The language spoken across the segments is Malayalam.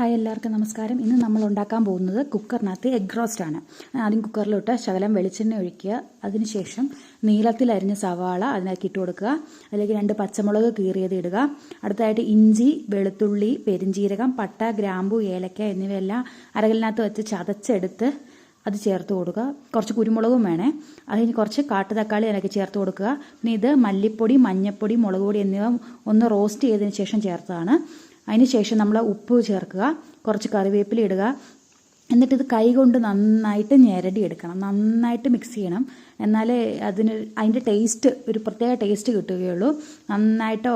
ഹായ് എല്ലാവർക്കും നമസ്കാരം. ഇന്ന് നമ്മൾ ഉണ്ടാക്കാൻ പോകുന്നത് കുക്കറിനകത്ത് എഗ് റോസ്റ്റ് ആണ്. ആദ്യം കുക്കറിലോട്ട് ശകലം വെളിച്ചെണ്ണ ഒഴിക്കുക. അതിനുശേഷം നീളത്തിൽ അരിഞ്ഞ സവാള അതിനകത്ത് ഇട്ട് കൊടുക്കുക. അല്ലെങ്കിൽ രണ്ട് പച്ചമുളക് കീറിയത് ഇടുക. അടുത്തതായിട്ട് ഇഞ്ചി വെളുത്തുള്ളി പെരിഞ്ചീരകം പട്ട ഗ്രാമ്പു ഏലക്ക എന്നിവയെല്ലാം അരകലിനകത്ത് വെച്ച് ചതച്ചെടുത്ത് അത് ചേർത്ത് കൊടുക്കുക. കുറച്ച് കുരുമുളകും വേണേ. അതിന് കുറച്ച് കാട്ടു തക്കാളി അതിനൊക്കെ ചേർത്ത് കൊടുക്കുക. പിന്നെ ഇത് മല്ലിപ്പൊടി മഞ്ഞൾപ്പൊടി മുളക് പൊടി എന്നിവ ഒന്ന് റോസ്റ്റ് ചെയ്തതിന് ശേഷം ചേർത്തതാണ്. അതിന് ശേഷം നമ്മൾ ഉപ്പ് ചേർക്കുക കുറച്ച് കറിവേപ്പില ഇടുക. എന്നിട്ട് ഇത് കൈകൊണ്ട് നന്നായിട്ട് ഞെരടി എടുക്കണം. നന്നായിട്ട് മിക്സ് ചെയ്യണം. എന്നാലേ അതിന് അതിന്റെ ടേസ്റ്റ് ഒരു പ്രത്യേക ടേസ്റ്റ് കിട്ടുകയുള്ളൂ. നന്നായിട്ട്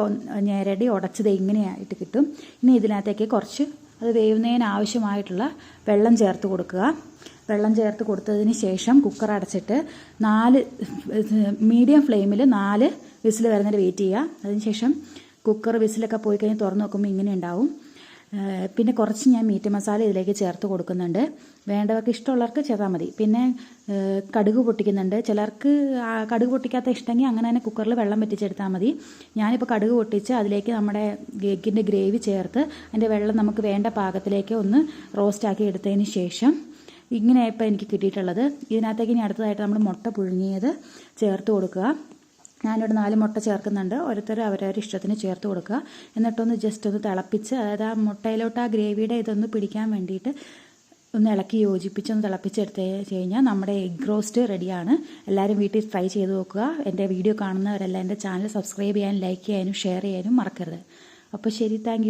ഞെരടി ഉടച്ചത് ഇങ്ങനെയായിട്ട് കിട്ടും. ഇനി ഇതിനകത്തേക്ക് കുറച്ച് അത് വേവുന്നതിന് ആവശ്യമായിട്ടുള്ള വെള്ളം ചേർത്ത് കൊടുക്കുക. വെള്ളം ചേർത്ത് കൊടുത്തതിന് ശേഷം കുക്കർ അടച്ചിട്ട് നാല് മീഡിയം ഫ്ലെയിമിൽ നാല് വിസിൽ വരുന്നതിന് വെയിറ്റ് ചെയ്യുക. അതിനുശേഷം കുക്കർ വിസിലൊക്കെ പോയി കഴിഞ്ഞ് തുറന്ന് നോക്കുമ്പോൾ ഇങ്ങനെ ഉണ്ടാവും. പിന്നെ കുറച്ച് ഞാൻ മീറ്റ് മസാല ഇതിലേക്ക് ചേർത്ത് കൊടുക്കുന്നുണ്ട്. വേണ്ടവർക്ക് ഇഷ്ടമുള്ളവർക്ക് ചേർത്താൽ മതി. പിന്നെ കടുക് പൊട്ടിക്കുന്നുണ്ട്. ചിലർക്ക് കടുക് പൊട്ടിക്കാത്ത ഇഷ്ടമെങ്കിൽ അങ്ങനെ തന്നെ കുക്കറിൽ വെള്ളം വറ്റിച്ചെടുത്താൽ മതി. ഞാനിപ്പോൾ കടുക് പൊട്ടിച്ച് അതിലേക്ക് നമ്മുടെ എഗ്ഗിന്റെ ഗ്രേവി ചേർത്ത് അതിന്റെ വെള്ളം നമുക്ക് വേണ്ട പാകത്തിലേക്ക് ഒന്ന് റോസ്റ്റാക്കി എടുത്തതിന് ശേഷം ഇങ്ങനെയായിപ്പോൾ എനിക്ക് കിട്ടിയിട്ടുള്ളത്. ഇതിനകത്തേക്ക് ഇനി അടുത്തതായിട്ട് നമ്മൾ മുട്ട പുഴുങ്ങിയത് ചേർത്ത് കൊടുക്കുക. ഞാനിവിടെ നാല് മുട്ട ചേർക്കുന്നുണ്ട്. ഓരോരുത്തർ അവരവരുടെ ഇഷ്ടത്തിന് ചേർത്ത് കൊടുക്കുക. എന്നിട്ടൊന്ന് ജസ്റ്റ് ഒന്ന് തിളപ്പിച്ച് അതായത് ആ മുട്ടയിലോട്ട് ആ ഗ്രേവിയുടെ ഇതൊന്ന് പിടിക്കാൻ വേണ്ടിയിട്ട് ഒന്ന് ഇളക്കി യോജിപ്പിച്ച് ഒന്ന് തിളപ്പിച്ചെടുത്ത് കഴിഞ്ഞാൽ നമ്മുടെ എഗ് റോസ്റ്റ് റെഡിയാണ് എല്ലാവരും വീട്ടിൽ ട്രൈ ചെയ്ത് നോക്കുക. എന്റെ വീഡിയോ കാണുന്നവരെല്ലാം എന്റെ ചാനൽ സബ്സ്ക്രൈബ് ചെയ്യാനും ലൈക്ക് ചെയ്യാനും ഷെയർ ചെയ്യാനും മറക്കരുത്. അപ്പോൾ ശരി താങ്ക്